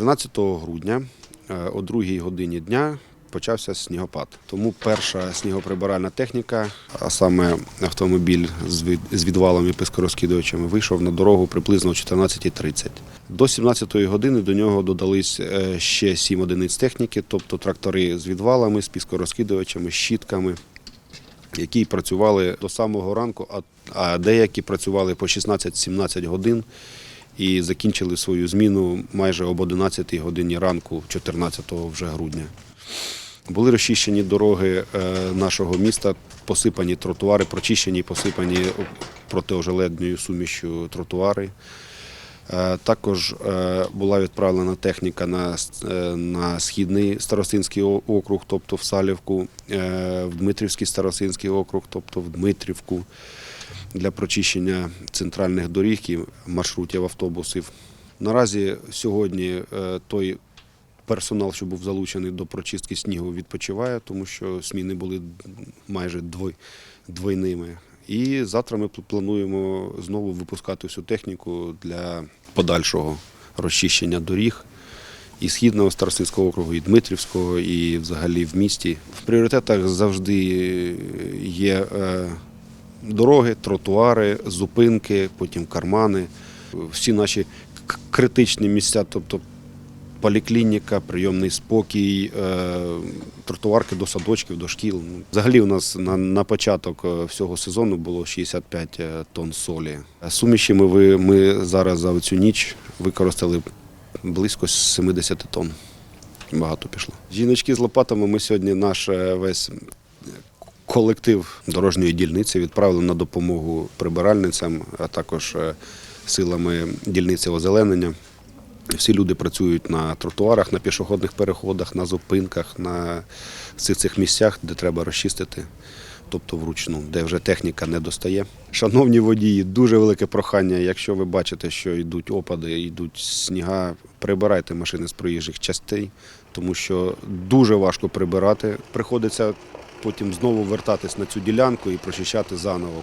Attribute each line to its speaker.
Speaker 1: 13 грудня е, о 2 годині дня почався снігопад. Тому перша снігоприбиральна техніка, а саме автомобіль з від- відвалами і пискорозкидувачами, вийшов на дорогу приблизно о 14.30. До 17 години до нього додались е, ще 7 одиниць техніки, тобто трактори з відвалами, з піскорозкидувачами, щітками, які працювали до самого ранку, а деякі працювали по 16-17 годин і закінчили свою зміну майже об 11 годині ранку, 14 вже грудня. Були розчищені дороги е, нашого міста, посипані тротуари, прочищені посипані протиожеледною сумішю тротуари. Е, Також е, була відправлена техніка на, на східний старостинський округ, тобто в Салівку, в Дмитрівський старостинський округ, тобто в Дмитрівку, для прочищення центральних доріг і маршрутів автобусів. Наразі сьогодні е, той персонал, що був залучений до прочистки снігу, відпочиває, тому що зміни були майже двойними. І завтра ми плануємо знову випускати всю техніку для подальшого розчищення доріг і східного старостинського округу, і Дмитрівського, і взагалі в місті. В пріоритетах завжди є е, дороги, тротуари, зупинки, потім кармани. Всі наші критичні місця, тобто поліклініка, прийомний спокій, е, тротуарки до садочків, до шкіл. Ну, Взагалі у нас на, на початок е, всього сезону було 65 тонн солі. Суміші ми, ми зараз за цю ніч використали близько 70 тонн. Багато пішло. Жіночки з лопатами ми сьогодні наш е, весь колектив дорожньої дільниці відправили на допомогу прибиральницям, а також е, силами дільниці озеленення. Всі люди працюють на тротуарах, на пішохідних переходах, на зупинках, на цих цих місцях, де треба розчистити, тобто вручну, де вже техніка не достає. Шановні водії, дуже велике прохання. Якщо ви бачите, що йдуть опади, йдуть сніга, прибирайте машини з проїжджих частей, тому що дуже важко прибирати. Приходиться потім знову вертатись на цю ділянку і прочищати заново.